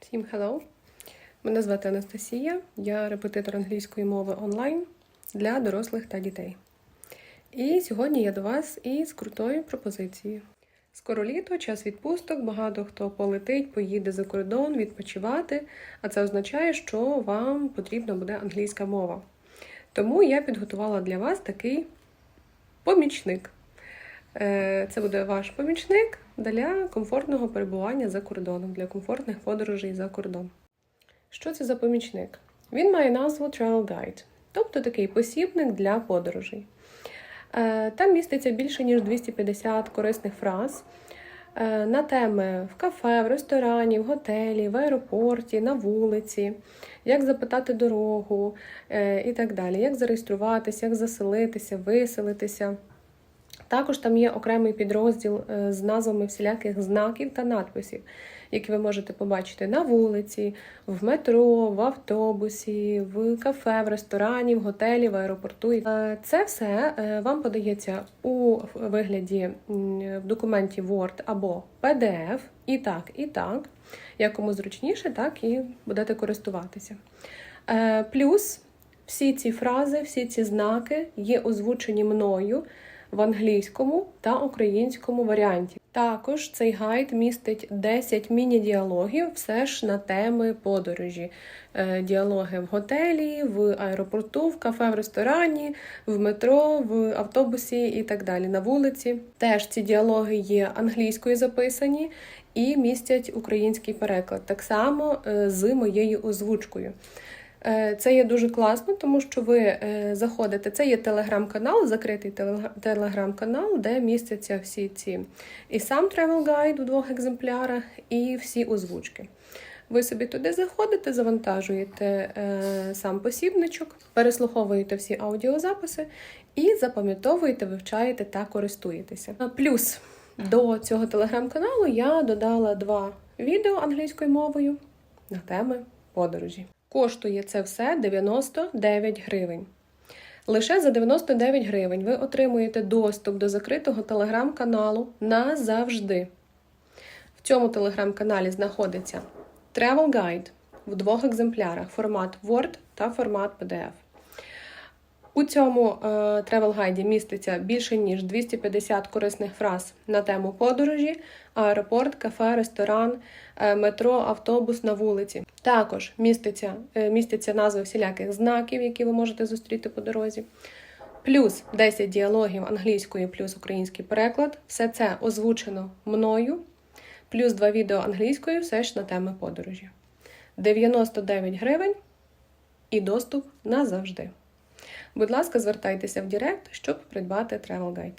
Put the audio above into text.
Всім hello! Мене звати Анастасія, я репетитор англійської мови онлайн для дорослих та дітей. І сьогодні я до вас із крутою пропозицією. Скоро літо, час відпусток, багато хто полетить, поїде за кордон відпочивати, а це означає, що вам потрібна буде англійська мова. Тому я підготувала для вас такий помічник. Е, Це буде ваш помічник для комфортного перебування за кордоном, для комфортних подорожей за кордон. Що це за помічник? Він має назву Travel Guide, тобто такий посібник для подорожей. Е, Там міститься більше ніж 250 корисних фраз е, на теми в кафе, в ресторані, в готелі, в аеропорті, на вулиці, як запитати дорогу і так далі, як зареєструватися, як заселитися, виселитися. Також там є окремий підрозділ е, з назвами всіляких знаків та надписів, які ви можете побачити на вулиці, в метро, в автобусі, в кафе, в ресторані, в готелі, в аеропорту. Е, Це все е, вам подається у вигляді в документі Word або PDF, і так, і так. Як кому зручніше, так і будете користуватися. Плюс всі ці фрази, всі ці знаки є озвучені мною в англійському та українському варіанті. Також цей гайд містить 10 міні-діалогів, все ж на теми подорожі. Е, Діалоги в готелі, в аеропорту, в кафе, в ресторані, в метро, в автобусі і так далі. На вулиці. Теж ці діалоги є англійською записані і містять український переклад, так само е, з моєю озвучкою. Е, Це є дуже класно, тому що ви е, заходите. Це є телеграм-канал, закритий телеграм-канал, де містяться всі ці і сам travel guide у двох екземплярах, і всі озвучки. Ви собі туди заходите, завантажуєте е, сам посібничок, переслуховуєте всі аудіозаписи і запам'ятовуєте, вивчаєте та користуєтеся. Плюс до цього телеграм-каналу я додала два відео англійською мовою на теми подорожі. Коштує це все 99 гривень. Лише за 99 гривень ви отримуєте доступ до закритого телеграм-каналу назавжди. В цьому телеграм-каналі знаходиться Travel Guide в двох екземплярах: формат Word та формат PDF. У цьому travel гайді міститься більше ніж 250 корисних фраз на тему подорожі, аеропорт, кафе, ресторан, е, метро, автобус на вулиці. Також міститься, е, містяться назви всіляких знаків, які ви можете зустріти по дорозі. Плюс 10 діалогів англійською, плюс український переклад. Все це озвучено мною, плюс два відео англійською, все ж на теми подорожі. 99 гривень і доступ назавжди. Будь ласка, звертайтеся в Директ, щоб придбати Travel Guide.